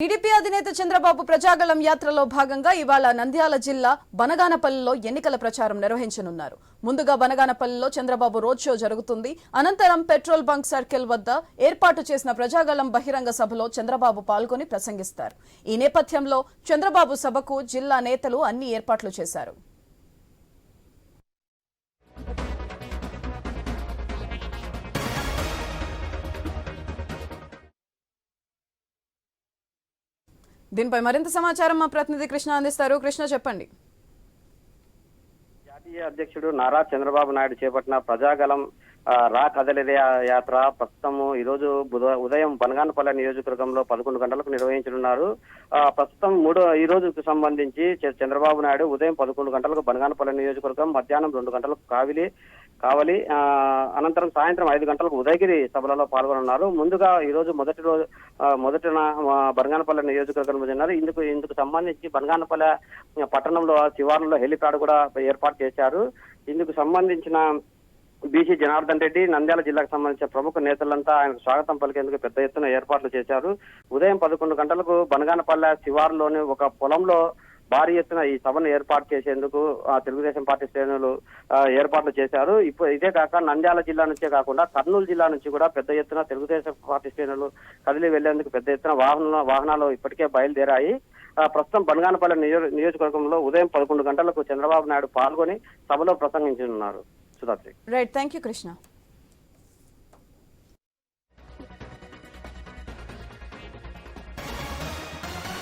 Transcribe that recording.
TDP అధినేత చంద్రబాబు ప్రజాగళం యాత్రలో భాగంగా ఇవాళ నంద్యాల జిల్లా బనగానపల్లిలో ఎన్నికల ప్రచారం నిర్వహించనున్నారు. ముందుగా బనగానపల్లిలో చంద్రబాబు రోడ్ షో జరుగుతుంది. అనంతరం పెట్రోల్ బంక్ సర్కిల్ వద్ద ఏర్పాటు చేసిన ప్రజాగళం బహిరంగ సభలో చంద్రబాబు పాల్గొని ప్రసంగిస్తారు. ఈ నేపథ్యంలో చంద్రబాబు సభకు జిల్లా నేతలు అన్ని ఏర్పాట్లు చేశారు. దీనిపై మరింత సమాచారం మా ప్రతినిధి కృష్ణ అందిస్తారు. కృష్ణ చెప్పండి. జాతీయ అధ్యక్షుడు నారా చంద్రబాబు నాయుడు చేపట్టిన ప్రజాగలం రా కదలిదే యాత్ర ప్రస్తుతము ఈ రోజు బుధ ఉదయం బనగానపల్లె నియోజకవర్గంలో పదకొండు గంటలకు నిర్వహించనున్నారు. ప్రస్తుతం మూడో ఈ రోజుకు సంబంధించి చంద్రబాబు నాయుడు ఉదయం పదకొండు గంటలకు బనగానపల్లె నియోజకవర్గం మధ్యాహ్నం రెండు గంటలకు కావిలి కావలి అనంతరం సాయంత్రం ఐదు గంటలకు ఉదయగిరి సభలలో పాల్గొనున్నారు ముందుగా ఈ రోజు మొదటి రోజు మొదటి మొదటిన ఆ, నియోజకవర్గంలో ఉన్నారు ఇందుకు ఇందుకు సంబంధించి బనగానపల్లె పట్టణంలో శివార్లలో హెలిప్యాడ్ కూడా ఏర్పాటు చేశారు. ఇందుకు సంబంధించిన బీసీ జనార్దన్ రెడ్డి నంద్యాల జిల్లాకు సంబంధించిన ప్రముఖ నేతలంతా ఆయనకు స్వాగతం పలికేందుకు పెద్ద ఎత్తున ఏర్పాట్లు చేశారు. ఉదయం పదకొండు గంటలకు బనగానపల్లె శివారులోని ఒక పొలంలో భారీ ఎత్తున ఈ సభను ఏర్పాటు చేసేందుకు ఆ, తెలుగుదేశం పార్టీ శ్రేణులు ఏర్పాట్లు చేశారు. ఇప్పుడు ఇదే కాక నంద్యాల జిల్లా నుంచే కాకుండా కర్నూలు జిల్లా నుంచి కూడా పెద్ద ఎత్తున తెలుగుదేశం పార్టీ శ్రేణులు కదిలి వెళ్ళేందుకు పెద్ద ఎత్తున వాహనాలు వాహనాలు ఇప్పటికే బయలుదేరాయి. ఆ, ప్రస్తుతం బనగానపల్లె నియో- నియోజకవర్గంలో ఉదయం పదకొండు గంటలకు చంద్రబాబు నాయుడు పాల్గొని సభలో ప్రసంగించనున్నారు. Sudhatri right thank you Krishna